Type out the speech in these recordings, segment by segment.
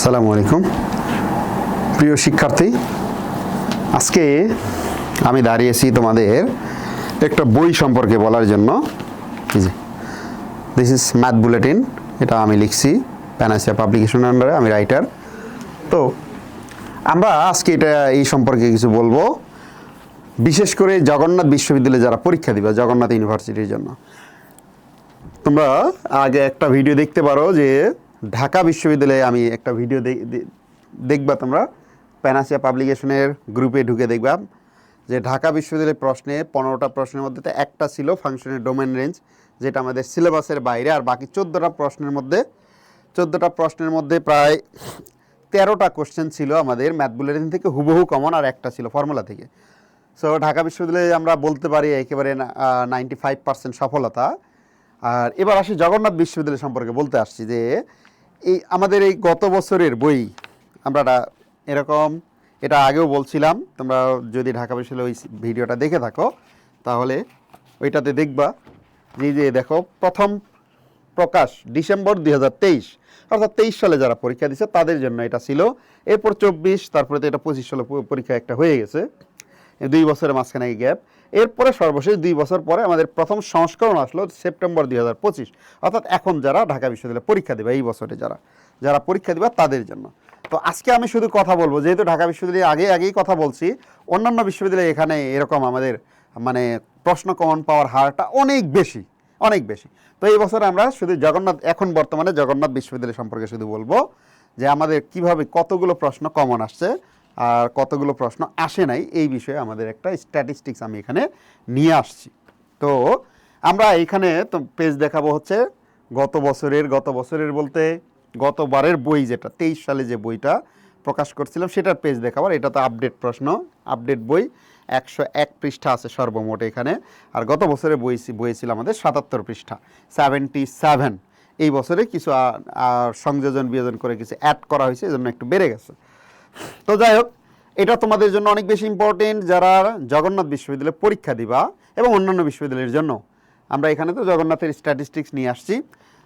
আসসালামু আলাইকুম। প্রিয় শিক্ষার্থী, আজকে আমি দাঁড়িয়েছি তোমাদের একটা বই সম্পর্কে বলার জন্য। দিস ইজ ম্যাথ বুলেটিন এটা আমি লিখছি প্যানাসিয়া পাবলিকেশন আন্ডারে আমি রাইটার তো, আমরা আজকে এটা, এই সম্পর্কে কিছু বলব। বিশেষ করে জগন্নাথ বিশ্ববিদ্যালয়ে যারা পরীক্ষা দিবে, জগন্নাথ ইউনিভার্সিটির জন্য। তোমরা আগে একটা ভিডিও দেখতে পারো যে ঢাকা বিশ্ববিদ্যালয়ে আমি একটা ভিডিও দেখবা তোমরা। প্যানাসিয়া পাবলিকেশনের গ্রুপে ঢুকে দেখবা যে ঢাকা বিশ্ববিদ্যালয়ের প্রশ্নে পনেরোটা প্রশ্নের মধ্যে তো একটা ছিল ফাংশনের ডোমেন রেঞ্জ যেটা আমাদের সিলেবাসের বাইরে, আর বাকি চোদ্দোটা প্রশ্নের মধ্যে, চোদ্দোটা প্রশ্নের মধ্যে প্রায় তেরোটা কোশ্চেন ছিল আমাদের ম্যাথ বুলেটিন থেকে হুবহু কমন আর একটা ছিল ফর্মুলা থেকে। সো ঢাকা বিশ্ববিদ্যালয়ে আমরা বলতে পারি একেবারে নাইনটি ফাইভ পার্সেন্ট সফলতা। আর এবার আসি জগন্নাথ বিশ্ববিদ্যালয় সম্পর্কে বলতে আসছি যে এই আমাদের এই গত বছরের বই আমরা এরকম, এটা আগেও বলছিলাম, তোমরা যদি ঢাকা বিশ্ববিদ্যালয় ওই ভিডিওটা দেখে থাকো, তাহলে ওইটাতে দেখবা যে যে দেখো, প্রথম প্রকাশ ডিসেম্বর দুই হাজার তেইশ, অর্থাৎ তেইশ সালে যারা পরীক্ষা দিচ্ছে তাদের জন্য এটা ছিল। এরপর চব্বিশ, তারপরে তো এটা পঁচিশ সালে পরীক্ষা একটা হয়ে গেছে। দুই বছরের মাঝখানে গ্যাপ এরপরে সর্বশেষ দুই বছর পরে আমাদের প্রথম সংস্করণ আসলো সেপ্টেম্বর দুই হাজার পঁচিশ। অর্থাৎ এখন যারা ঢাকা বিশ্ববিদ্যালয়ে পরীক্ষা দেবে, এই বছরে যারা যারা পরীক্ষা দেবে তাদের জন্য। তো আজকে আমি শুধু কথা বলব, যেহেতু ঢাকা বিশ্ববিদ্যালয়ে আগে আগেই কথা বলছি, অন্যান্য বিশ্ববিদ্যালয়ে এখানে এরকম আমাদের মানে প্রশ্ন কমন পাওয়ার হারটা অনেক বেশি অনেক বেশি। তো এই বছর আমরা শুধু জগন্নাথ, এখন বর্তমানে জগন্নাথ বিশ্ববিদ্যালয় সম্পর্কে শুধু বলব যে আমাদের কীভাবে কতগুলো প্রশ্ন কমন আসছে আর কতগুলো প্রশ্ন আসে নাই, এই বিষয়ে আমাদের একটা স্ট্যাটিস্টিক্স আমি এখানে নিয়ে আসছি। তো আমরা এখানে তো পেজ দেখাবো হচ্ছে গত বছরের গত বছরের বলতে গতবারের বই যেটা, তেইশ সালে যে বইটা প্রকাশ করছিলাম, সেটার পেজ দেখাবো। আর এটা তো আপডেট প্রশ্ন আপডেট বই, একশো এক পৃষ্ঠা আছে সর্বমোট এখানে। আর গত বছরে বই বই ছিল আমাদের সাতাত্তর পৃষ্ঠা সেভেন্টি সেভেন এই বছরে কিছু সংযোজন বিয়োজন করে কিছু অ্যাড করা হয়েছে এই জন্য একটু বেড়ে গেছে। তো যাই হোক, এটা তোমাদের জন্য অনেক বেশি ইম্পর্টেন্ট যারা জগন্নাথ বিশ্ববিদ্যালয়ে পরীক্ষা দিবা এবং অন্যান্য বিশ্ববিদ্যালয়ের জন্য। আমরা এখানে তো জগন্নাথের স্ট্যাটিস্টিক্স নিয়ে আসছি।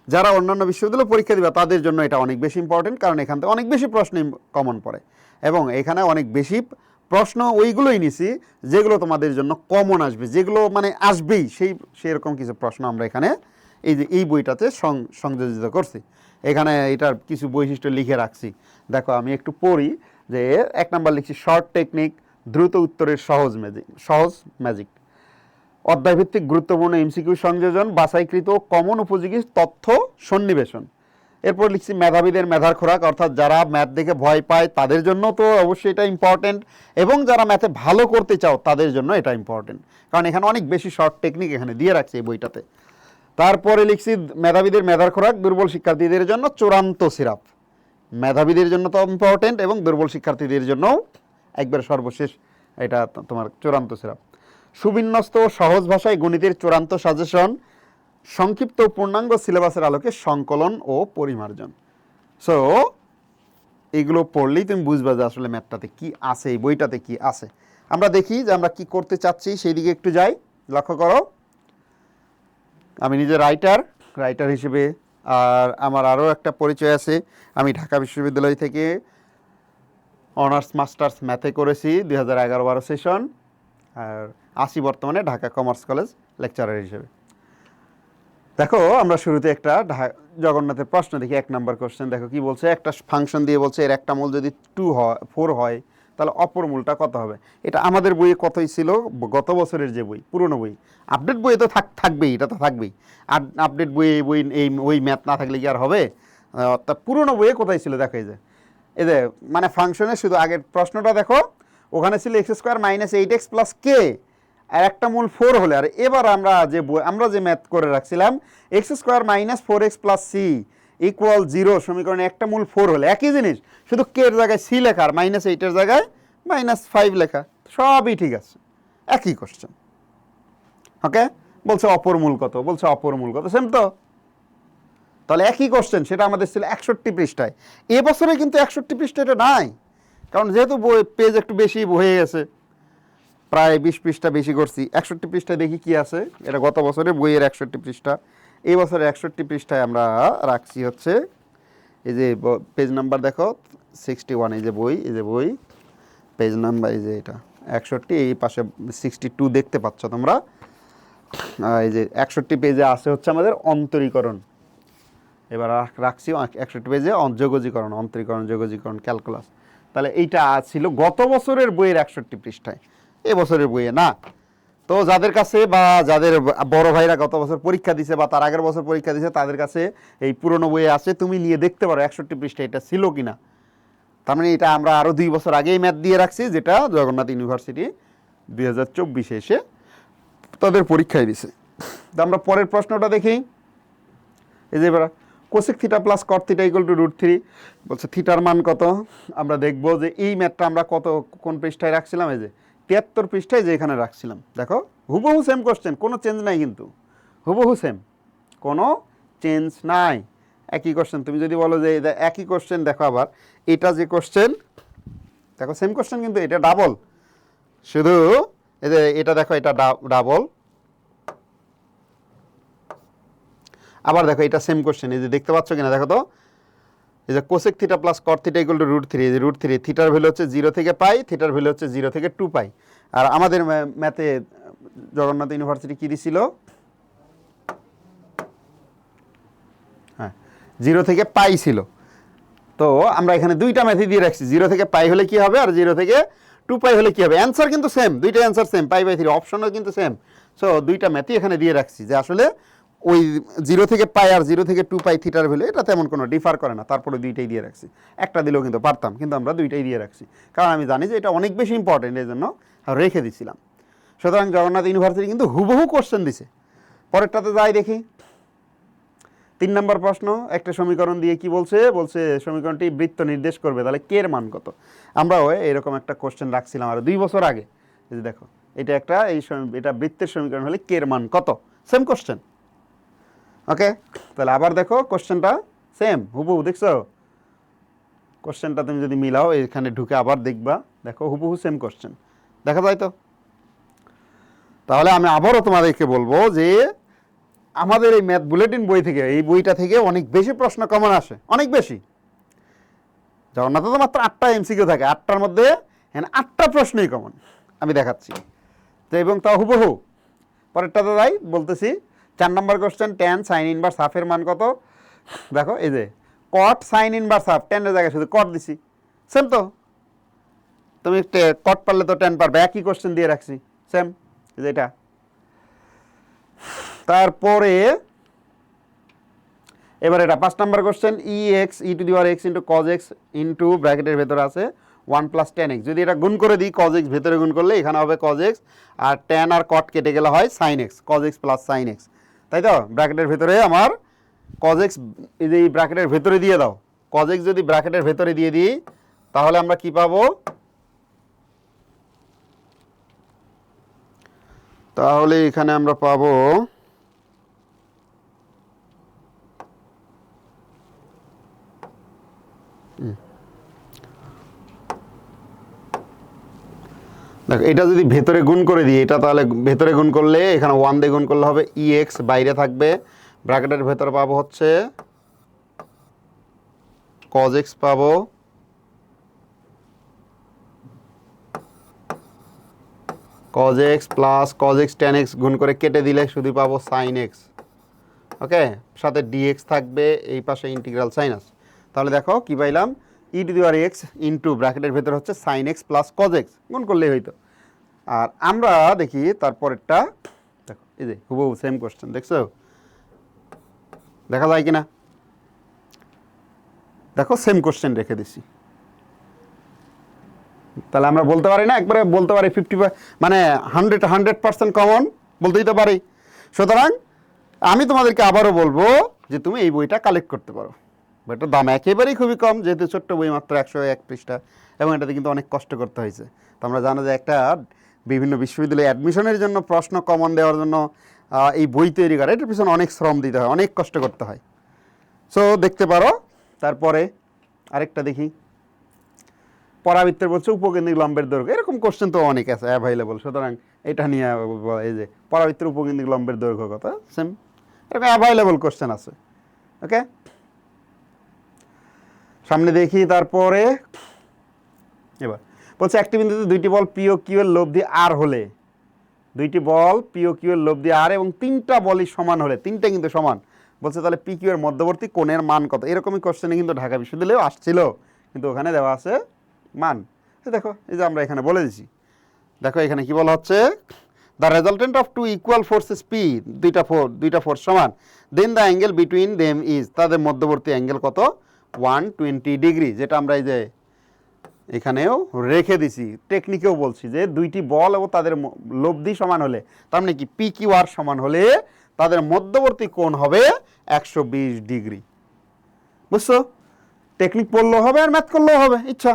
যারা অন্যান্য বিশ্ববিদ্যালয়ে পরীক্ষা দিবা, তাদের জন্য এটা অনেক বেশি ইম্পর্টেন্ট কারণ এখান থেকে অনেক বেশি প্রশ্ন কমন পড়ে। এবং এখানে অনেক বেশি প্রশ্ন ওইগুলোই নিছি যেগুলো তোমাদের জন্য কমন আসবে, যেগুলো মানে আসবেই। সেই, সেরকম কিছু প্রশ্ন আমরা এখানে এই যে, এই বইটাতে সংযোজিত করছি। এখানে এটার কিছু বৈশিষ্ট্য লিখে রাখছি। দেখো, আমি একটু পড়ি। যে এক নাম্বার লিখছি শর্ট টেকনিক দ্রুত উত্তরের সহজ ম্যাজিক সহজ ম্যাজিক অধ্যায়ভিত্তিক গুরুত্বপূর্ণ এমসিকিউ সংযোজন, বাছাইকৃত কমন উপযোগী তথ্য সন্নিবেশন। এরপর লিখছি, মেধাবীদের মেধার খোরাক, অর্থাৎ যারা ম্যাথ দেখে ভয় পায়, তাদের জন্য তো অবশ্যই এটা ইম্পর্টেন্ট এবং যারা ম্যাথে ভালো করতে চাও, তাদের জন্য এটা ইম্পর্টেন্ট কারণ এখানে অনেক বেশি শর্ট টেকনিক এখানে দিয়ে রাখছে এই বইটাতে। তারপরে লিখছি, মেধাবীদের মেধার খোরাক, দুর্বল শিক্ষার্থীদের জন্য চূড়ান্ত সিরাপ। মেধাবীদের জন্য তো ইম্পর্টেন্ট এবং দুর্বল শিক্ষার্থীদের জন্যও একবার সর্বশেষ এটা তোমার চূড়ান্ত সিরাপ সুবিন্যস্ত ও সহজ ভাষায় গণিতের চূড়ান্ত সাজেশন সংক্ষিপ্ত পূর্ণাঙ্গ সিলেবাসের আলোকে সংকলন ও পরিমার্জন। সো এগুলো পড়লেই তুমি বুঝবে যে আসলে ম্যাথটাতে কি আছে, এই বইটাতে কি আছে। আমরা দেখি যে আমরা কি করতে চাচ্ছি সেই দিকে একটু যাই। লক্ষ্য করো। আমি নিজে রাইটার রাইটার হিসেবে আর আমার আরও একটা পরিচয় আছে। আমি ঢাকা বিশ্ববিদ্যালয় থেকে অনার্স, মাস্টার্স ম্যাথে করেছি দুই হাজার এগারো বারো সেশন। আর আসি বর্তমানে ঢাকা কমার্স কলেজ লেকচারার হিসেবে। দেখো, আমরা শুরুতে একটা জগন্নাথের প্রশ্ন দেখি, এক নাম্বার কোশ্চেন দেখো, কি বলছে? একটা ফাংশন দিয়ে বলছে, এর একটা মূল যদি টু হয় ফোর হয় তাহলে অপর মূলটা কত হবে? এটা আমাদের বইয়ে কতই ছিল? গত বছরের যে বই, পুরনো বই। আপডেট বইয়ে তো থাক থাকবেই, এটা তো থাকবেই। আর আপডেট বইয়ে এই বই এই ওই ম্যাথ না থাকলে কি আর হবে? তা পুরনো বইয়ে কোথায় ছিল? দেখো এই যে। এই যে মানে ফাংশনে শুধু আগের প্রশ্নটা দেখো। ওখানে ছিল x square minus eight x plus k আর একটা মূল ফোর হলে। আর এবার আমরা যে আমরা যে ম্যাথ করে রাখছিলাম x square minus four x plus c equal zero সমীকরণে একটা মূল ফোর হলে একই জিনিস, শুধু কে এর জায়গায় সি লেখা আর মাইনাস এইটের জায়গায় মাইনাস ফাইভ লেখা, সবই ঠিক আছে, একই কোশ্চেন ওকে বলছে অপর মূল কত, বলছে অপর মূল কত সেম তো? তাহলে একই কোশ্চেন সেটা আমাদের ছিল একষট্টি পৃষ্ঠায়। এবছরে কিন্তু একষট্টি পৃষ্ঠা এটা নাই, কারণ যেহেতু বই পেজ একটু বেশি হয়ে গেছে, প্রায় বিশ পৃষ্ঠা বেশি করছি, একষট্টি পৃষ্ঠা দেখি কি আছে, এটা গত বছরে বইয়ের একষট্টি পৃষ্ঠা। এই বছরে একষট্টি পৃষ্ঠায় আমরা রাখছি হচ্ছে, এই যে পেজ নাম্বার দেখো সিক্সটি ওয়ান এই যে বই, এই যে বই পেজ নাম্বার এই যে এটা, একষট্টি, এই পাশে সিক্সটি টু দেখতে পাচ্ছ তোমরা। এই যে একষট্টি পেজে আছে হচ্ছে আমাদের অন্তরীকরণ। এবার রাখছি একষট্টি পেজে যোগজীকরণ অন্তরীকরণ, যোগজীকরণ ক্যালকুলাস তাহলে এইটা ছিল গত বছরের বইয়ের একষট্টি পৃষ্ঠায়। এ বছরের বইয়ে না। তো যাদের কাছে বা যাদের বড় ভাইরা গত বছর পরীক্ষা দিছে বা তার আগের বছর পরীক্ষা দিছে, তাদের কাছে এই পুরনো বইয়ে আছে, তুমি নিয়ে দেখতে পারো একষট্টি পৃষ্ঠা এটা ছিল কি না তার মানে এটা আমরা আরও দুই বছর আগেই ম্যাথ দিয়ে রাখছি, যেটা জগন্নাথ ইউনিভার্সিটি দুই হাজার চব্বিশে এসে তাদের পরীক্ষায় দিছে। তো আমরা পরের প্রশ্নটা দেখি। এই যে এবার cosec theta plus cot theta equal to root three বলছে থিটার মান কত? আমরা দেখব যে এই ম্যাথটা আমরা কত, কোন পৃষ্ঠায় রাখছিলাম? এই যে তিয়াত্তর পৃষ্ঠায় যে এখানে রাখছিলাম। দেখো, হুবহু সেম কোশ্চেন কোনো চেঞ্জ নাই কিন্তু। হুবহু সেম কোনো চেঞ্জ নাই। একই কোশ্চেন তুমি যদি বলো যে একই কোশ্চেন দেখো আবার। এটা যে কোশ্চেন দেখো সেম কোশ্চেন কিন্তু এটা ডাবল শুধু এই যে এটা দেখো, এটা ডাবল আবার দেখো, এটা সেম কোশ্চেন এই যে দেখতে পাচ্ছ কিনা, দেখো তো। এই যে cosec theta plus cot theta equal to root three এই যে রুট থ্রি থিটার ভ্যালু হচ্ছে জিরো থেকে পাই থিটার ভ্যালু হচ্ছে জিরো থেকে টু পাই আর আমাদের ম্যাথে জগন্নাথ ইউনিভার্সিটি কী দিছিল? হ্যাঁ জিরো থেকে পাই ছিল। তো আমরা এখানে দুইটা ম্যাথই দিয়ে রাখছি জিরো থেকে পাই হলে কি হবে আর জিরো থেকে টু পাই হলে কি হবে? অ্যান্সার কিন্তু সেম দুইটা answer same pi by three অপশনও কিন্তু সেম সো দুইটা ম্যাথই এখানে দিয়ে রাখছি যে আসলে ওই জিরো থেকে পাই আর জিরো থেকে টু পাই থিটার ভ্যালু এটা তেমন কোনো ডিফার করে না। তারপরে দুইটাই দিয়ে রাখছি। একটা দিলেও কিন্তু পারতাম, কিন্তু আমরা দুইটাই দিয়ে রাখছি। কারণ আমি জানি যে এটা অনেক বেশি ইম্পর্টেন্ট এই জন্য রেখে দিছিলাম। সুতরাং জগন্নাথ ইউনিভার্সিটি কিন্তু হুবহু কোশ্চেন দিছে। পরেরটাতে যাই দেখি। তিন নম্বর প্রশ্ন, একটা সমীকরণ দিয়ে কি বলছে? বলছে সমীকরণটি বৃত্ত নির্দেশ করবে, তাহলে কের মান কত? আমরাও এরকম একটা কোশ্চেন রাখছিলাম আর দুই বছর আগে। দেখো, এটা একটা, এই এটা বৃত্তের সমীকরণ হলে কে এর মান কত? সেম কোশ্চেন ওকে তাহলে আবার দেখো কোশ্চেনটা সেম হুবহু, দেখছ? কোশ্চেনটা তুমি যদি মিলাও, এখানে ঢুকে আবার দেখবা। দেখো, হুবহু সেম কোশ্চেন দেখা যায় তো? তাহলে আমি আবারও তোমাদেরকে বলব যে, আমাদের এই ম্যাথ বুলেটিন বই থেকে, এই বইটা থেকে অনেক বেশি প্রশ্ন কমন আসে। অনেক বেশি। জগন্নাথে তো মাত্র আটটা এমসিকিউ থাকে, আটটার মধ্যে হ্যাঁ আটটা প্রশ্নই কমন আমি দেখাচ্ছি। তো এবং তা হুবহু। পরেরটাতে তাই, বলতেছি চার নম্বর কোশ্চেন টেন সাইন ইনভার্স হাফের মান কত? দেখো, এই যে কট সাইন ইনভার্স হাফ টেনের জায়গায় শুধু কট দিছি। সেম তো? তুমি কট পারলে তো টেন পারবে, একই কোশ্চেন দিয়ে রাখছি। সেম এটা। তারপরে, এবার এটা পাঁচ number question e x e to the power x into cos x into ব্র্যাকেটের ভেতরে আছে ওয়ান প্লাস টেন এক্স যদি এটা গুণ করে দিই কজ এক্স ভেতরে গুণ করলে এখানে হবে কজ এক্স আর টেন আর কট কেটে গেলে হয় sine x cos x plus sine x তাই তো? ব্র্যাকেটের ভেতরে আমার কজেক্স এই যে ব্র্যাকেটের ভেতরে দিয়ে দাও। কজেক্স যদি ব্র্যাকেটের ভেতরে দিয়ে দিই, তাহলে আমরা কি পাবো? তাহলে এখানে আমরা পাবো দেখো, এটা যদি ভেতরে গুণ করে দিই, এটা তাহলে ভেতরে গুণ করলে এখানে ওয়ান দিয়ে গুণ করলে হবে ই এক্স বাইরে থাকবে। ব্র্যাকেটের ভেতরে পাবো হচ্ছে কজ এক্স পাবো। Cos x plus cos x tan x গুণ করে কেটে দিলে শুধু পাবো সাইন এক্স ওকে সাথে ডিএক্স থাকবে, এই পাশে ইন্টিগ্রাল সাইনাস তাহলে দেখো কি পাইলাম? ই টু দি আর এক্স ইন্টু ব্র্যাকেটের ভেতর হচ্ছে sine x plus cos x গুণ করলেই হইতো। আর আমরা দেখি তারপরেরটা, দেখো, এই যে হুবহু সেম কোশ্চেন দেখছ? দেখা যায় কি না দেখো সেম কোশ্চেন রেখে দিছি। তাহলে আমরা বলতে পারি না, একবারে বলতে পারি ফিফটি মানে হান্ড্রেড হান্ড্রেড পার্সেন্ট কমন বলতেই তো পারি। সুতরাং আমি তোমাদেরকে আবারও বলব যে তুমি এই বইটা কালেক্ট করতে পারো। বইটার দাম একেবারেই খুবই কম, যেহেতু ছোট্ট বই মাত্র একশো এক পৃষ্ঠা এবং এটাতে কিন্তু অনেক কষ্ট করতে হয়েছে। তো আমরা জানো যে একটা বিভিন্ন বিশ্ববিদ্যালয়ে অ্যাডমিশনের জন্য প্রশ্ন কমন দেওয়ার জন্য এই বই তৈরি করা, এটার পিছনে অনেক শ্রম দিতে হয়, অনেক কষ্ট করতে হয়। সো দেখতে পারো, তারপরে আরেকটা দেখি। পরাবৃত্তের বলছে উপকেন্দ্রিক লম্বের দৈর্ঘ্য, এরকম কোশ্চেন তো অনেক আছে অ্যাভাইলেবল সুতরাং এটা নিয়ে, এই যে, পরাবৃত্তের উপকেন্দ্রিক লম্বের দৈর্ঘ্য কথা সেম এরকম অ্যাভাইলেবল কোশ্চেন আছে। ওকে সামনে দেখি, তারপরে এবার বলছে একটি বিন্দুতে দুইটি বল পিও কিউ এর লব্ধি আর হলে। দুইটি বল পিও কিউ এর লব্ধি আর এবং তিনটা বলই সমান হলে তিনটা কিন্তু সমান। বলছে তাহলে পি কিউ এর মধ্যবর্তী কোণের মান কত? এরকমই কোশ্চেনে কিন্তু ঢাকা বিশ্ববিদ্যালয়েও আসছিল। কিন্তু ওখানে দেওয়া আছে মান। দেখো, এই যে আমরা এখানে বলে দিছি। দেখো এখানে কি বলা হচ্ছে? The resultant of two equal forces P দুইটা ফোর দুইটা ফোর্স সমান। Then the angle between them is তাদের মধ্যবর্তী অ্যাঙ্গেল কত? ওয়ান টোয়েন্টি ডিগ্রি যেটা আমরা এই যে এখানেও রেখে দিছি। টেকনিকেও বলছি যে দুইটি বল এবং তাদের লব্ধি সমান হলে, তার মানে কি পি কিউ আর সমান হলে তাদের মধ্যবর্তী কোণ হবে একশো বিশ ডিগ্রি বুঝছ? টেকনিক পড়লেও হবে আর ম্যাথ করলেও হবে, ইচ্ছা।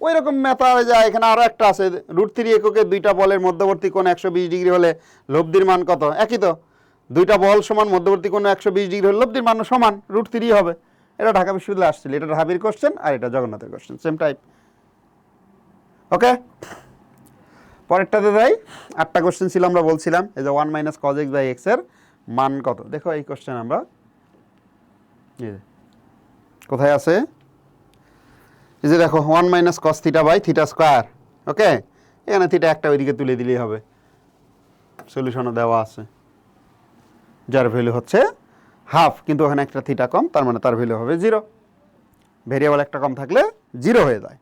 ওই রকম ম্যাথ আর যায় এখানে আরও একটা আছে রুট থ্রি এককে দুইটা বলের মধ্যবর্তী কোণ একশো বিশ ডিগ্রি হলে লব্ধির মান কত? একই তো। দুইটা বল সমান মধ্যবর্তী কোণ একশো বিশ ডিগ্রি হলে লব্ধির মান সমান রুট থ্রি হবে। এটা ঢাকা বিশ্ববিদ্যালয়ে আসছিল, এটা ঢাবির কোশ্চেন আর এটা জগন্নাথের কোশ্চেন সেম টাইপ ওকে পরেরটাতে যাই, আটটা কোশ্চেন ছিল আমরা বলছিলাম, এই যে one minus cos x by এক্সের মান কত? দেখো এই কোশ্চেন আমরা কোথায় আছে? এই যে দেখো one minus cos theta by theta square okay এখানে থিটা একটা ওইদিকে তুলে দিলেই হবে। সলিউশনও দেওয়া আছে। যার ভ্যালু হচ্ছে হাফ, কিন্তু ওখানে একটা থিটা কম, তার মানে তার ভ্যালু হবে জিরো ভেরিয়েবল একটা কম থাকলে জিরো হয়ে যায়।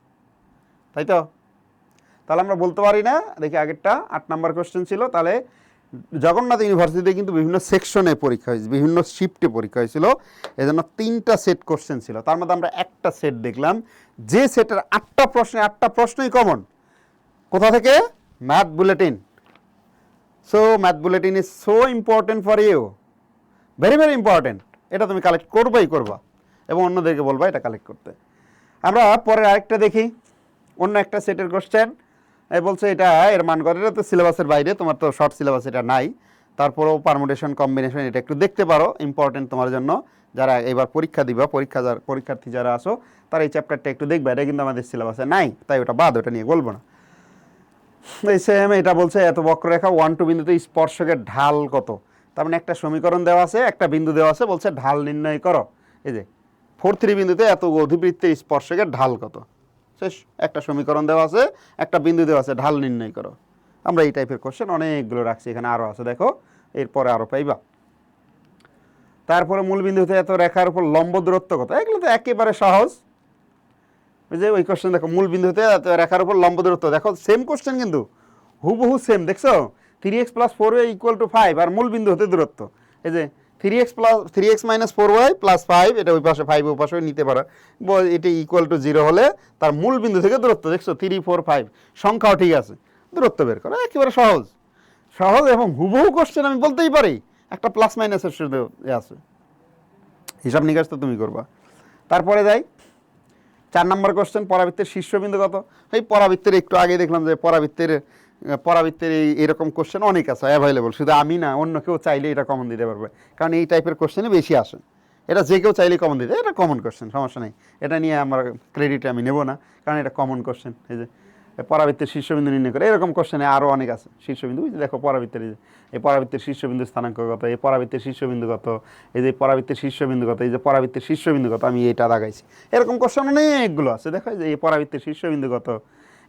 তাই তো? তাহলে আমরা বলতে পারি না, দেখি আগেরটা, আট নাম্বার কোশ্চেন ছিল, তাহলে জগন্নাথ ইউনিভার্সিটিতে কিন্তু বিভিন্ন সেকশনে পরীক্ষা হয়েছে, বিভিন্ন শিফটে পরীক্ষা হয়েছিল, এজন্য তিনটা সেট কোশ্চেন ছিল। তার মধ্যে আমরা একটা সেট দেখলাম, যে সেটের আটটা প্রশ্নে, আটটা প্রশ্নই কমন কোথা থেকে? Math bulletin so math bulletin is so important for you very very important এটা তুমি কালেক্ট করবাই করবা। এবং অন্যদেরকে বলবা এটা কালেক্ট করতে। আমরা পরে আরেকটা দেখি। অন্য একটা সেটের কোশ্চেন বলছে এটা এর মান কত? এটা তো সিলেবাসের বাইরে, তোমার তো শর্ট সিলেবাস এটা নাই। তারপরেও পারমুটেশন কম্বিনেশন এটা একটু দেখতে পারো ইম্পর্টেন্ট তোমার জন্য। যারা এবার পরীক্ষা দিবা, পরীক্ষা যার, পরীক্ষার্থী যারা আসো তারা এই চ্যাপ্টারটা একটু দেখবে। এটা কিন্তু আমাদের সিলেবাসে নাই, তাই ওটা বাদ, ওটা নিয়ে বলব না। এই সেম এটা বলছে, এত বক্ররেখা ওয়ান টু বিন্দুতে স্পর্শকের ঢাল কত? তার মানে একটা সমীকরণ দেওয়া আছে, একটা বিন্দু দেওয়া আছে, বলছে ঢাল নির্ণয় করো। এই যে ফোর থ্রি বিন্দুতে এত অধিবৃত্তের স্পর্শকের ঢাল কত? শেষ, একটা সমীকরণ দেওয়া আছে, একটা বিন্দু দেওয়া আছে, ঢাল নির্ণয় করো। আমরা এই টাইপের কোশ্চেন অনেকগুলো রাখছি, এখানে আরও আছে, দেখো। এরপরে আরও পাইবা। তারপরে মূল বিন্দুতে এত রেখার উপর লম্ব দূরত্ব কত? এগুলো তো একেবারে সহজ। ওই যে, ওই কোশ্চেন দেখো, মূল বিন্দুতে এত রেখার উপর লম্ব দূরত্ব, দেখো সেম কোশ্চেন কিন্তু, হুবহু সেম দেখছ? Three x plus four y equal to five আর মূল বিন্দু হতে দূরত্ব। এই যে three x plus three x minus four y plus five এটা ওই পাশে ফাইভ ওই পাশে নিতে পারো। এটি ইকুয়াল টু জিরো হলে তার মূল বিন্দু থেকে দূরত্ব, দেখছ থ্রি ফোর ফাইভ সংখ্যাও ঠিক আছে। দূরত্ব বের করো, একেবারে সহজ। সহজ এবং হুবহু কোশ্চেন আমি বলতেই পারি। একটা প্লাস মাইনাসের শুধু আছে। হিসাব নিকাশ তো তুমি করবা। তারপরে যাই। চার নম্বর কোশ্চেন পরাবৃত্তের শীর্ষবিন্দু কত? এই পরাবৃত্তের একটু আগে দেখলাম যে পরাবৃত্তের পরাবৃত্তের এই এরকম কোশ্চেন অনেক আছে অ্যাভেলেবল শুধু আমি না, অন্য কেউ চাইলে এটা কমন দিতে পারবে। কারণ এই টাইপের কোশ্চেনে বেশি আসে। এটা যে কেউ চাইলে কমন দিতে, এটা কমন কোশ্চেন সমস্যা নেই। এটা নিয়ে আমার ক্রেডিট আমি নেব না, কারণ এটা কমন কোশ্চেন এই যে পরাবৃত্তের শীর্ষবিন্দু নির্ণয় করে, এরকম কোশ্চেনে আরও অনেক আছে। শীর্ষবিন্দু দেখো পরাবৃত্তের, এই পরাবৃত্তের শীর্ষবিন্দু স্থানাঙ্ক কত এই পরাবৃত্তের শীর্ষবিন্দু কত এই যে পরাবৃত্তের শীর্ষবিন্দু কত এই যে পরাবৃত্তের শীর্ষবিন্দু কত আমি এটা দাগাইছি এরকম কোশ্চেন অনেকগুলো আছে। দেখো যে এই পরাবৃত্তের শীর্ষবিন্দু কত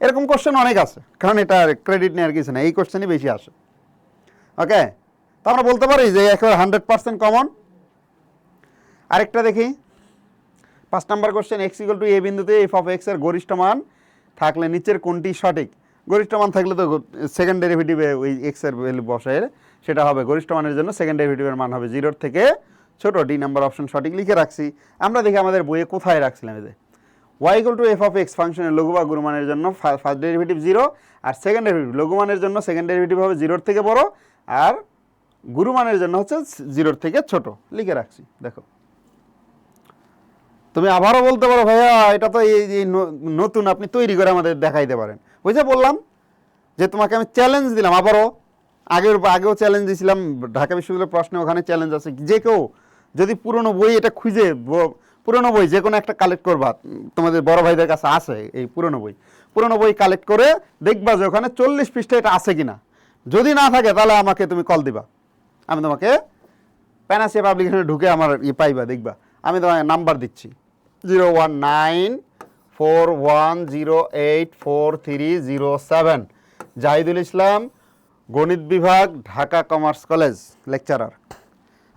এরকম কোশ্চেন অনেক আছে, কারণ এটা ক্রেডিট নেওয়ার কিছু না এই কোশ্চেনই বেশি আসে। ওকে তো আমরা বলতে পারি যে একেবারে হান্ড্রেড পার্সেন্ট কমন আরেকটা দেখি। পাঁচ number question x equal to a বিন্দুতে এফ অফ এক্সের গরিষ্ঠ মান থাকলে নিচের কোনটি সঠিক? গরিষ্ঠ মান থাকলে তো সেকেন্ড ডেরিভেটিভে ওই এক্সের ভ্যালু বসে সেটা হবে গরিষ্ঠ মানের জন্য সেকেন্ড ডেরিভেটিভের মান হবে জিরোর থেকে ছোট ডি নাম্বার অপশন সঠিক লিখে রাখছি। আমরা দেখি আমাদের বইয়ে কোথায় রাখছিলাম যে y equal to f of x ফাংশনের লঘু বা গুরুমানের জন্য ফার্স্ট ডেরিভেটিভ জিরো আর সেকেন্ড ডেরিভেটিভ লঘুমানের জন্য সেকেন্ড ডেরিভেটিভ হবে জিরোর থেকে বড় আর গুরুমানের জন্য হচ্ছে জিরোর থেকে ছোট। লিখে রাখছি, দেখো। তুমি আবারও বলতে পারো, ভাইয়া, এটা তো এই নতুন, আপনি তৈরি করে আমাদের দেখাইতে পারেন। ওই যে বললাম যে তোমাকে আমি চ্যালেঞ্জ দিলাম আবারও। আগের, আগেও চ্যালেঞ্জ দিয়েছিলাম ঢাকা বিশ্ববিদ্যালয়ের প্রশ্নে ওখানে চ্যালেঞ্জ আছে, যে কেউ যদি পুরনো বই এটা খুঁজে পুরনো বই, যে কোনো একটা কালেক্ট করবা। তোমাদের বড় ভাইদের কাছে আছে এই পুরনো বই। পুরনো বই কালেক্ট করে দেখবা যে ওখানে চল্লিশ পৃষ্ঠা এটা আছে কিনা। যদি না থাকে, তাহলে আমাকে তুমি কল দিবা। আমি তোমাকে প্যানাসিয়া পাবলিকেশনে ঢুকে আমার ইয়ে পাইবা, দেখবা। আমি তোমাকে নাম্বার দিচ্ছি। Zero one nine four one zero eight four three zero seven. Jahidul Islam, গণিত বিভাগ, Dhaka commerce college, lecturer.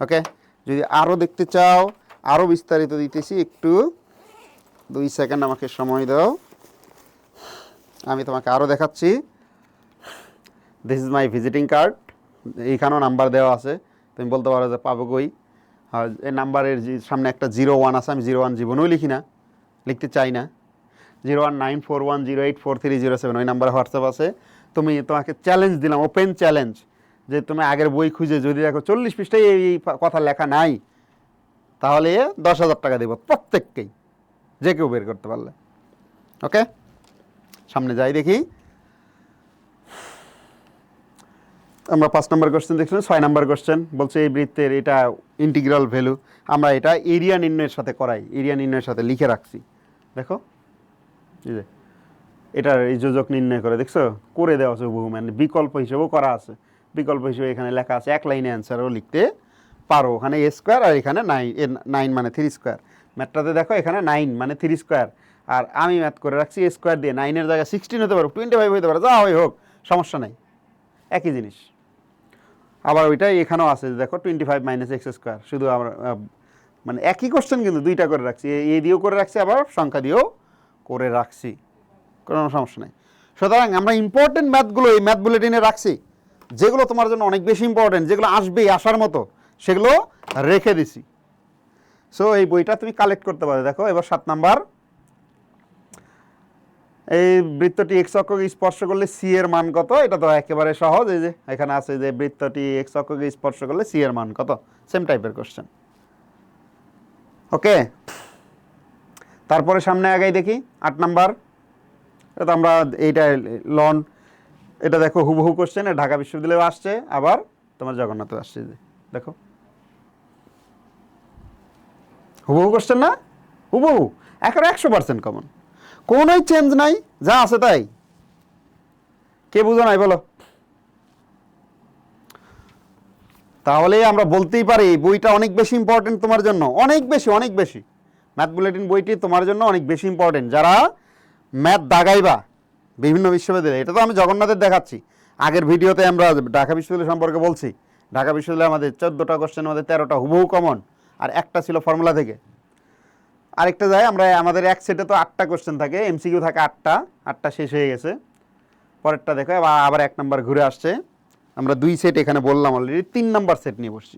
Okay যদি আরও দেখতে চাও আরও বিস্তারিত দিতেছি, একটু। দুই সেকেন্ড আমাকে সময় দাও। আমি তোমাকে আরও দেখাচ্ছি। This is my visiting card এইখানেও নাম্বার দেওয়া আছে। তুমি বলতে পারো যে পাবো কই। এই নাম্বারের সামনে একটা জিরো ওয়ান আছে, আমি জিরো ওয়ান জীবনেও লিখি না। লিখতে চাই না। Zero one nine four one zero eight four three zero seven, ওই নাম্বারে হোয়াটসঅ্যাপ আছে। তুমি তোমাকে চ্যালেঞ্জ দিলাম ওপেন চ্যালেঞ্জ যে তুমি আগের বই খুঁজে, যদি দেখো চল্লিশ পৃষ্ঠায় এই কথা লেখা নাই। তাহলে দশ হাজার টাকা দেবো প্রত্যেককেই, যে কেউ বের করতে পারলে। ওকে? সামনে যাই দেখি। আমরা পাঁচ নম্বর কোশ্চেন দেখছিলাম, ছয় নম্বর কোশ্চেন বলছে এই বৃত্তের এটা ইন্টিগ্রাল ভ্যালু আমরা এটা এরিয়া নির্ণয়ের সাথে করাই এরিয়া নির্ণয়ের সাথে লিখে রাখছি। দেখো যে, এটার এই যোজক নির্ণয় করে, দেখছ? করে দেওয়া আছে বহু মানে বিকল্প হিসেবেও করা আছে। বিকল্প হিসেবে এখানে লেখা আছে, এক লাইনে অ্যান্সারও লিখতে পারো, ওখানে এ স্কোয়ার আর এখানে নাইন এ নাইন মানে থ্রি স্কোয়ার ম্যাথটাতে দেখো এখানে নাইন মানে থ্রি স্কোয়ার আর আমি ম্যাথ করে রাখছি এ স্কোয়ার দিয়ে নাইনের জায়গায় সিক্সটিন হতে পারো টোয়েন্টি ফাইভ হতে পারে যা হয় হোক, সমস্যা নাই। একই জিনিস। আবার ওইটাই এখানেও আছে দেখো twenty five minus x square শুধু আমরা মানে একই কোশ্চেন কিন্তু দুইটা করে রাখছি। এ- এ দিয়েও করে রাখছি, আবার সংখ্যা দিয়েও করে রাখছি। কোনো সমস্যা নেই। সুতরাং আমরা ইম্পর্টেন্ট ম্যাথগুলো এই ম্যাথ বুলেটিনে রাখছি। যেগুলো তোমার জন্য অনেক বেশি ইম্পর্টেন্ট যেগুলো আসবেই আসার মতো। সেগুলো রেখে দিছি। সো এই বইটা তুমি কালেক্ট করতে পারো। দেখো, এবার সাত নাম্বার। এই বৃত্তটি এক্স অক্ষকে স্পর্শ করলে সি এর মান কত? এটা তো একেবারে সহজ। এই যে, এখানে আছে যে বৃত্তটি এক্স অক্ষকে স্পর্শ করলে সি এর মান কত? সেম টাইপের কোশ্চেন ওকে তারপরে সামনে আগাই দেখি। আট নাম্বার। এটা তো আমরা এইটা লন। এটা দেখো হুবহু কোশ্চেন ঢাকা বিশ্ববিদ্যালয়েও আসছে। আবার তোমার জগন্নাথও আসছে। দেখো। হুবহু কোশ্চেন না? হুবহু। এখন একশো পার্সেন্ট কমন কোনোই চেঞ্জ নাই, যা আছে তাই। কে বুঝো নাই বলো? তাহলে আমরা বলতেই পারি, বইটা অনেক বেশি ইম্পর্টেন্ট তোমার জন্য। অনেক বেশি অনেক বেশি। ম্যাথ বুলেটিন বইটি তোমার জন্য অনেক বেশি ইম্পর্টেন্ট যারা ম্যাথ দাগাইবা, বিভিন্ন বিশ্ববিদ্যালয়ে, এটা তো আমি জগন্নাথের দেখাচ্ছি। আগের ভিডিওতে আমরা ঢাকা বিশ্ববিদ্যালয় সম্পর্কে বলছি। ঢাকা বিশ্ববিদ্যালয়ে আমাদের চোদ্দোটা কোশ্চেন আমাদের তেরোটা হুবহু কমন আর একটা ছিল ফর্মুলা থেকে। আরেকটা যায়, আমরা আমাদের এক সেটে তো আটটা কোশ্চেন থাকে এমসিকিউ থাকে আটটা আটটা শেষ হয়ে গেছে। পরেরটা দেখো আবার এক নাম্বার ঘুরে আসছে। আমরা দুই সেট এখানে বললাম অলরেডি তিন নাম্বার সেট নিয়ে বসছি।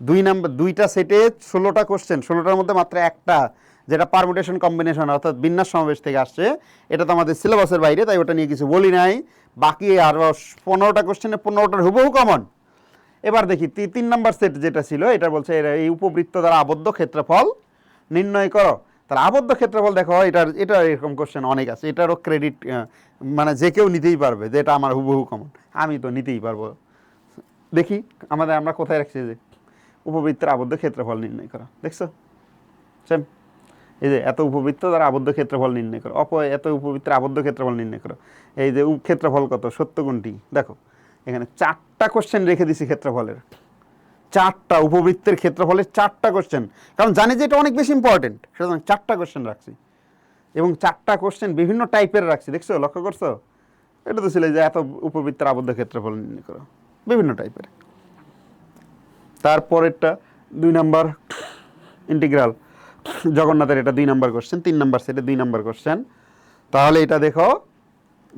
দুই নাম্বার দুইটা সেটে ষোলোটা কোশ্চেন ষোলোটার মধ্যে মাত্র একটা, যেটা পারমুটেশন কম্বিনেশন অর্থাৎ বিন্যাস সমাবেশ থেকে আসছে, এটা তো আমাদের সিলেবাসের বাইরে, তাই ওটা নিয়ে কিছু বলি নাই। বাকি আর পনেরোটা কোশ্চেনে পনেরোটার হুবহু কমন এবার দেখি তিন নাম্বার সেট যেটা ছিল, এটা বলছে এই উপবৃত্ত দ্বারা আবদ্ধ ক্ষেত্রফল নির্ণয় করো। তাহলে আবদ্ধ ক্ষেত্রফল দেখো, এটার এটা এরকম কোশ্চেন অনেক আছে। এটারও ক্রেডিট মানে যে কেউ নিতেই পারবে যে এটা আমার হুবহু কমন আমি তো নিতেই পারব। দেখি, আমাদের আমরা কোথায় রাখছি যে উপবৃত্তের আবদ্ধ ক্ষেত্রফল নির্ণয় করা। দেখছ? সেম এই যে, এত উপবৃত্ত দ্বারা আবদ্ধ ক্ষেত্রফল নির্ণয় করো। অপ এত উপবৃত্তের আবদ্ধ ক্ষেত্রফল নির্ণয় করো। এই যে ক্ষেত্রফল কত? সত্য কোনটি? দেখো। এখানে চারটা কোশ্চেন রেখে দিছি ক্ষেত্রফলের। চারটা উপবৃত্তের ক্ষেত্রফলের চারটা কোশ্চেন কারণ জানি যে এটা অনেক বেশি ইম্পর্টেন্ট সুতরাং চারটা কোশ্চেন রাখছি। এবং চারটা কোশ্চেন বিভিন্ন টাইপের রাখছি। দেখছ? লক্ষ্য করছ? এটা তো ছিল যে এত উপবৃত্তের আবদ্ধ ক্ষেত্রফল নির্ণয় করো। বিভিন্ন টাইপের তারপরেরটা দুই নাম্বার ইন্টিগ্রাল জগন্নাথের এটা দুই নাম্বার কোশ্চেন তিন নাম্বার সেটে দুই নাম্বার কোশ্চেন তাহলে এটা দেখো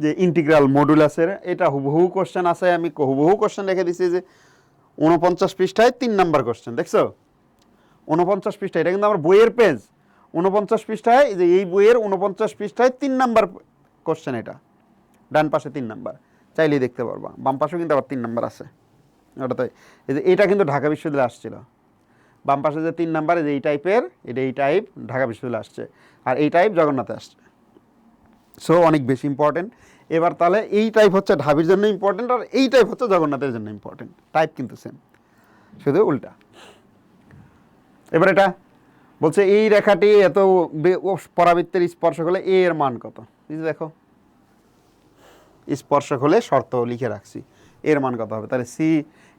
যে ইন্টিগ্রাল মডুলাসের এটা হুবহু কোশ্চেন আছে, আমি হুবহু কোশ্চেন রেখে দিছি যে উনপঞ্চাশ পৃষ্ঠায় তিন নাম্বার কোশ্চেন দেখছ? উনপঞ্চাশ পৃষ্ঠা এটা কিন্তু আমার বইয়ের পেজ উনপঞ্চাশ পৃষ্ঠায় যে এই বইয়ের উনপঞ্চাশ পৃষ্ঠায় তিন নাম্বার কোশ্চেন এটা। ডান পাশে তিন নাম্বার চাইলেই দেখতে পারবা। বাম পাশেও কিন্তু আবার তিন নাম্বার আছে। ওটা তো এই যে এটা কিন্তু ঢাকা বিশ্ববিদ্যালয়ে আসছিল। বাম পাশে যে তিন নাম্বার যে এই টাইপের এটা এই টাইপ ঢাকা বিশ্ববিদ্যালয়ে আসছে। আর এই টাইপ জগন্নাথে আসছে। সো অনেক বেশি ইম্পর্টেন্ট এবার তাহলে এই টাইপ হচ্ছে ঢাবির জন্য ইম্পর্টেন্ট আর এই টাইপ হচ্ছে জগন্নাথের জন্য ইম্পর্টেন্ট টাইপ কিন্তু সেম শুধু উল্টা। এবার এটা বলছে, এই রেখাটি এত পরাবৃত্তের স্পর্শক হলে এ এর মান কত? দেখো। স্পর্শক হলে শর্ত লিখে রাখছি। এর মান কত হবে? তাহলে c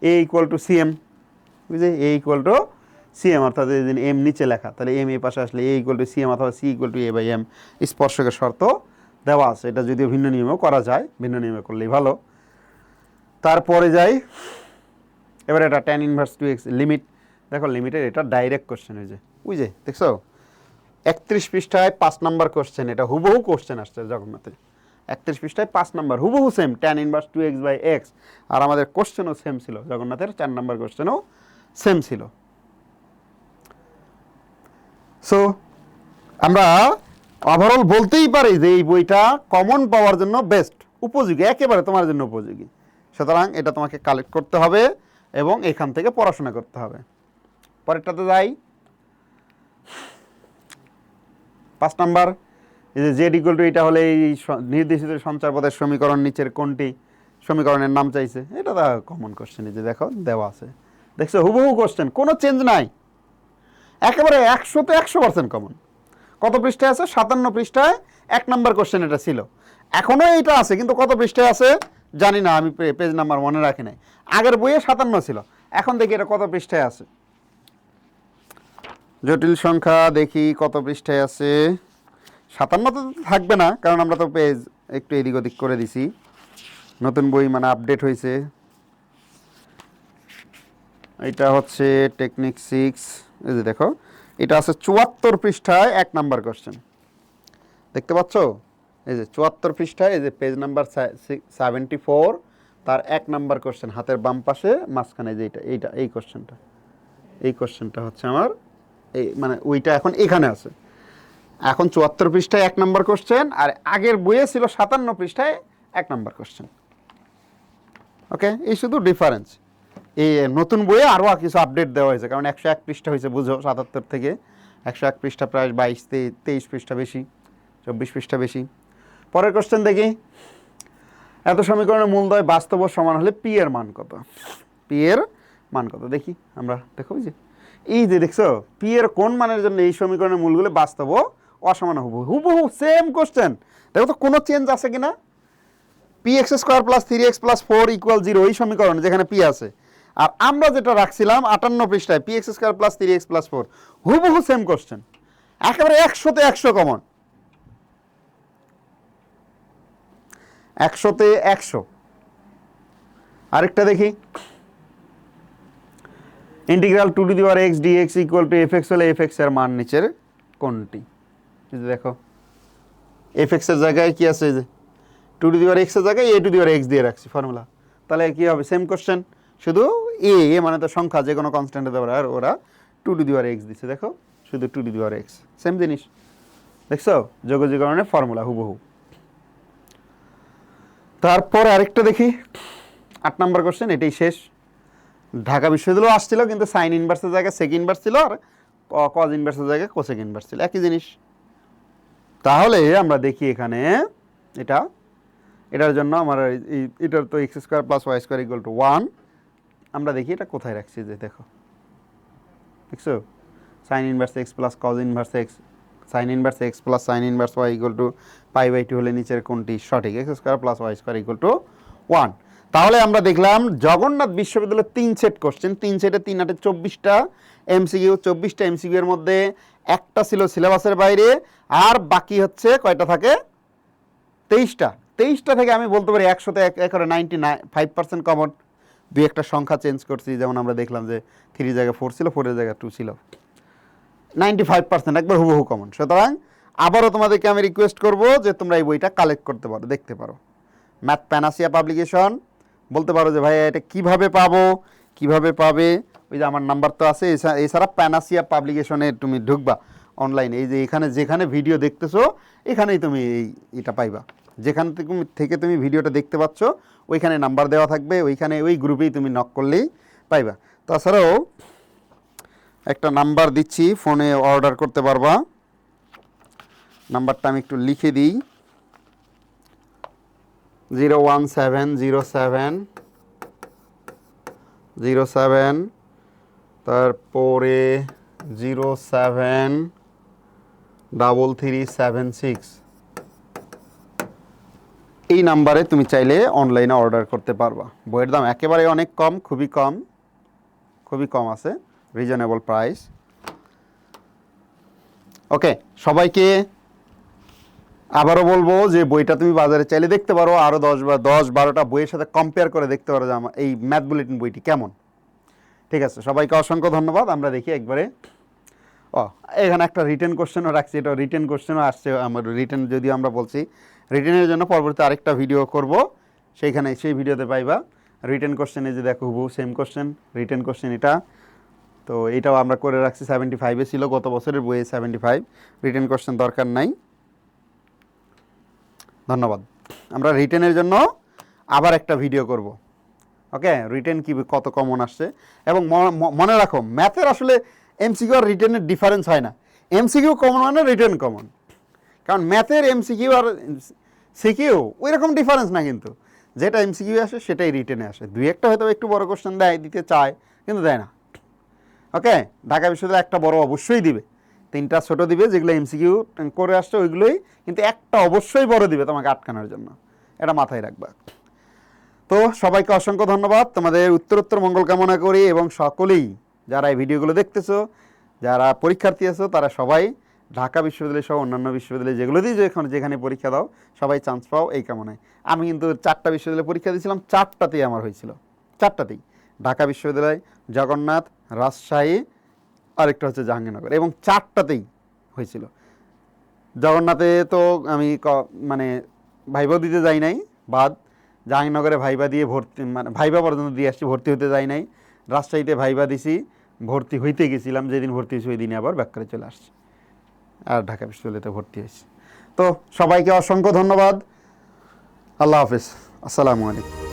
a equal to c m বুঝলে a equal to c m অর্থাৎ এম নিচে লেখা। তাহলে এম এ পাশে আসলে a equal to c m অথবা c equal to a by m স্পর্শকের শর্ত দেওয়া আছে। এটা যদিও ভিন্ন নিয়মেও করা যায়, ভিন্ন নিয়মে করলেই ভালো। তারপরে যাই, এবার এটা tan inverse two x limit দেখো লিমিটের এটা ডাইরেক্ট কোশ্চেন হয়েছে বুঝে দেখছ? একত্রিশ পৃষ্ঠায় পাঁচ নাম্বার কোশ্চেন এটা হুবহু কোশ্চেন আসছে জগন্নাথে একত্রিশ পৃষ্ঠায় পাঁচ নাম্বার, হুবহু same tan inverse two x by x আর আমাদের কোশ্চেনও সেম ছিল, জগন্নাথের চার নাম্বার কোশ্চেনও সেম ছিল। সো আমরা ওভারঅল বলতেই পারি যে এই বইটা কমন পাওয়ার জন্য বেস্ট উপযোগী, একেবারে তোমার জন্য উপযোগী। সুতরাং এটা তোমাকে কালেক্ট করতে হবে এবং এখান থেকে পড়াশোনা করতে হবে। পরেরটাতে যাই। পাঁচ নাম্বার, এই যে জেড ইকুয়াল টু এটা হলে এই নির্দেশিত সঞ্চার পদের সমীকরণ নিচের কোনটি? সমীকরণের নাম চাইছে। এটা তো কমন কোশ্চেন এই যে দেখো, দেওয়া আছে। দেখছ, হুবহু কোশ্চেন কোনো চেঞ্জ নাই। একেবারে একশো তো একশো পার্সেন্ট কমন কত পৃষ্ঠায় আছে? সাতান্ন পৃষ্ঠায় এক নম্বর কোশ্চেন এটা ছিল। এখনও এটা আছে, কিন্তু কত পৃষ্ঠায় আছে জানি না, আমি পেজ নাম্বার মনে রাখি নাই। আগের বইয়ে সাতান্ন ছিল, এখন দেখি এটা কত পৃষ্ঠায় আছে। জটিল সংখ্যা দেখি কত পৃষ্ঠায় আছে। সাতান্ন তো থাকবে না, কারণ আমরা তো পেজ একটু এদিক ওদিক করে দিছি। নতুন বই মানে আপডেট হয়েছে এটা হচ্ছে টেকনিক সিক্স এই যে দেখো এটা আছে চুয়াত্তর পৃষ্ঠায় এক নাম্বার কোশ্চেন দেখতে পাচ্ছ? এই যে চুয়াত্তর পৃষ্ঠায়, এই যে পেজ নাম্বার সেভেন্টি ফোর তার এক নাম্বার কোশ্চেন হাতের বাম পাশে, মাঝখানে যে এইটা এইটা, এই কোশ্চেনটা এই কোশ্চেনটা হচ্ছে আমার, এই মানে ওইটা এখন এখানে আছে। এখন চুয়াত্তর পৃষ্ঠায় এক নাম্বার কোশ্চেন আর আগের বইয়ে ছিল সাতান্ন পৃষ্ঠায় এক নাম্বার কোশ্চেন ওকে এই শুধু ডিফারেন্স এই নতুন বইয়ে আরও কিছু আপডেট দেওয়া হয়েছে। কারণ একশো এক পৃষ্ঠা হয়েছে, বুঝো, সাতাত্তর থেকে। একশো এক পৃষ্ঠা প্রায় বাইশ তেইশ পৃষ্ঠা বেশি, চব্বিশ পৃষ্ঠা বেশি। পরের কোশ্চেন দেখি। এত সমীকরণের মূলদয় বাস্তব সমান হলে পি এর মান কত? পি এর মান কত? দেখি, আমরা দেখো যে এই যে দেখছ পি এর কোন মানের জন্য এই সমীকরণের মূলগুলো বাস্তব অসমান হুবহু হুবহু সেম কোশ্চেন দেখো তো, কোনো চেঞ্জ আছে কিনা? P x square plus three x plus four equal zero এই সমীকরণ যেখানে পি আছে। আর আমরা যেটা রাখছিলাম আটান্ন পৃষ্ঠায় p x square plus three x plus four হুবহু সেম কোশ্চেন একেবারে একশোতে একশো কমন একশোতে একশো। আরেকটা দেখি। Integral two to the power x d x equal to f x হলে এফ এক্সের মান নিচের কোনটি? দেখো এফ এক্সের জায়গায় কি আছে যে? টু টু দি পাওয়ার এক্সের জায়গায় এ টু দি পাওয়ার এক্স দিয়ে রাখছি ফর্মুলা তাহলে কি হবে? সেম কোশ্চেন শুধু এ মানে তো সংখ্যা, যে কোনো কনস্ট্যান্টে দেওয়ার আর ওরা two to the power x দিচ্ছে দেখো? শুধু two to the power x same জিনিস। দেখছ? যোগজীকরণের ফর্মুলা হুবহু। তারপর আরেকটা দেখি। আট নাম্বার কোশ্চেন এটাই শেষ। ঢাকা বিশ্ববিদ্যালয় আসছিল, কিন্তু সাইন ইনভার্সের জায়গায় সেক ইনভার্স ছিল, আর কজ ইনভার্সের জায়গায় কোসেক ইনভার্স ছিল। একই জিনিস। তাহলে আমরা দেখি এখানে, এটা। এটার জন্য আমার এই- এটার তো x square plus y square equal to one আমরা দেখি এটা কোথায় রাখছি যে দেখো। দেখছ? Sine inverse x plus cos inverse x sine inverse x plus sine inverse y equal to pi by two হলে নিচের কোনটি? সঠিক। X square plus y square equal to one তাহলে আমরা দেখলাম জগন্নাথ বিশ্ববিদ্যালয়ের তিন সেট কোশ্চেন তিন সেটে তিন আটে চব্বিশটা এমসিকিউ চব্বিশটা এমসিকিউ এর মধ্যে একটা ছিল সিলেবাসের বাইরে, আর বাকি হচ্ছে কয়টা থাকে? তেইশটা। তেইশটা থেকে আমি বলতে পারি একশোতে এক করে ninety nine five percent common দুই একটা সংখ্যা চেঞ্জ করছি, যেমন আমরা দেখলাম যে থ্রি জায়গায় ফোর ছিল ফোরের জায়গায় টু ছিল। নাইনটি ফাইভ পার্সেন্ট একবার হুবহু কমন সুতরাং আবারও তোমাদেরকে আমি রিকোয়েস্ট করব যে তোমরা এই বইটা কালেক্ট করতে পারো, দেখতে পারো। ম্যাথ প্যানাসিয়া পাবলিকেশন বলতে পারো যে ভাই এটা কীভাবে পাবো, কীভাবে পাবে? ওই যে আমার নাম্বার তো আছে, এছা- এছাড়া প্যানাসিয়া পাবলিকেশনে তুমি ঢুকবা অনলাইনে এই যে এখানে যেখানে ভিডিও দেখতেছো, এখানেই তুমি এই, এটা পাইবা। যেখান থেকে তুমি- ভিডিওটা দেখতে পাচ্ছ, ওইখানে নাম্বার দেওয়া থাকবে, ওইখানে ওই গ্রুপেই তুমি নক করলেই পাইবা। তাছাড়াও একটা নাম্বার দিচ্ছি, ফোনে অর্ডার করতে পারবা। নাম্বারটা আমি একটু লিখে দিই। Zero one seven zero seven zero seven তারপরে zero seven double three seven six এই নাম্বারে তুমি চাইলে অনলাইনে অর্ডার করতে পারবা। বইয়ের দাম একেবারে অনেক কম, খুবই কম খুবই কম আছে রিজনেবল প্রাইস ওকে সবাইকে আবারও বলব যে বইটা তুমি বাজারে চাইলে দেখতে পারো আরও দশ বা দশ বারোটা বইয়ের সাথে কম্পেয়ার করে দেখতে পারো যে আমার এই ম্যাথ বুলেটিন বইটি কেমন। ঠিক আছে, সবাইকে অসংখ্য ধন্যবাদ। আমরা দেখি একবারে ও, এখানে একটা রিটেন কোশ্চেনও রাখছি, এটা রিটেন কোশ্চেনও আসছে, আমার রিটেন যদিও আমরা বলছি। রিটেনের জন্য পরবর্তী আরেকটা ভিডিও করব, সেইখানে, সেই ভিডিওতে পাইবা। রিটেন কোশ্চেনে যে দেখো হুবু সেম কোশ্চেন রিটেন কোশ্চেন এটা। তো এটাও আমরা করে রাখছি সেভেন্টি ফাইভে ছিল, গত বছরের বইয়ে সেভেন্টি ফাইভ রিটেন কোশ্চেন দরকার নাই। ধন্যবাদ। আমরা রিটেনের জন্য আবার একটা ভিডিও করব। ওকে রিটেন কি, কত কমন আসছে? এবং মনে রাখো ম্যাথের আসলে এমসিকিউ আর রিটেনের ডিফারেন্স হয় না। এমসিকিউ কমন মানে রিটেন কমন কারণ ম্যাথের এমসিকিউ আর সিকিউ ওই রকম ডিফারেন্স না কিন্তু। যেটা এমসিকিউ আসে, সেটাই রিটেনে আসে। দুই একটা হয়তো একটু বড় কোশ্চেন দেয়, দিতে চায়, কিন্তু দেয় না। ওকে ঢাকা বিশ্ববিদ্যালয় একটা বড় অবশ্যই দিবে। তিনটা ছোট দিবে, যেগুলো এমসিকিউ করে আসছে, ওইগুলোই কিন্তু একটা অবশ্যই বড় দিবে তোমাকে আটকানোর জন্য। এটা মাথায় রাখবা। তো সবাইকে অসংখ্য ধন্যবাদ। তোমাদের উত্তরোত্তর মঙ্গল কামনা করি এবং সকলেই যারা এই ভিডিওগুলো দেখতেছো, যারা পরীক্ষার্থী আছো, তারা সবাই ঢাকা বিশ্ববিদ্যালয় সহ অন্যান্য বিশ্ববিদ্যালয় যেগুলো দিয়ে যেখানে যেখানে পরীক্ষা দাও, সবাই চান্স পাও এই কামনায়। আমি কিন্তু চারটা বিশ্ববিদ্যালয়ে পরীক্ষা দিয়েছিলাম, চারটাতেই আমার হয়েছিল। চারটাতেই। ঢাকা বিশ্ববিদ্যালয়, জগন্নাথ, রাজশাহী, আরেকটা হচ্ছে জাহাঙ্গীরনগর এবং চারটাতেই হয়েছিল। জগন্নাথে তো আমি মানে ভাইবা দিতে যাই নাই, বাদ। জাহাঙ্গীরনগরে ভাইবা দিয়ে ভর্তি মানে ভাইবা পর্যন্ত দিয়ে আসছি, ভর্তি হতে যাই নাই। রাজশাহীতে ভাইবা দিছি। ভর্তি হইতে গেছিলাম, যেদিন ভর্তি হয়েছি ওই দিনে আবার ব্যাক করে চলে আসছি। আর ঢাকা বিশ্ববিদ্যালয়তে ভর্তি হয়েছি। তো সবাইকে অসংখ্য ধন্যবাদ। আল্লাহ হাফিজ। আসসালামু আলাইকুম।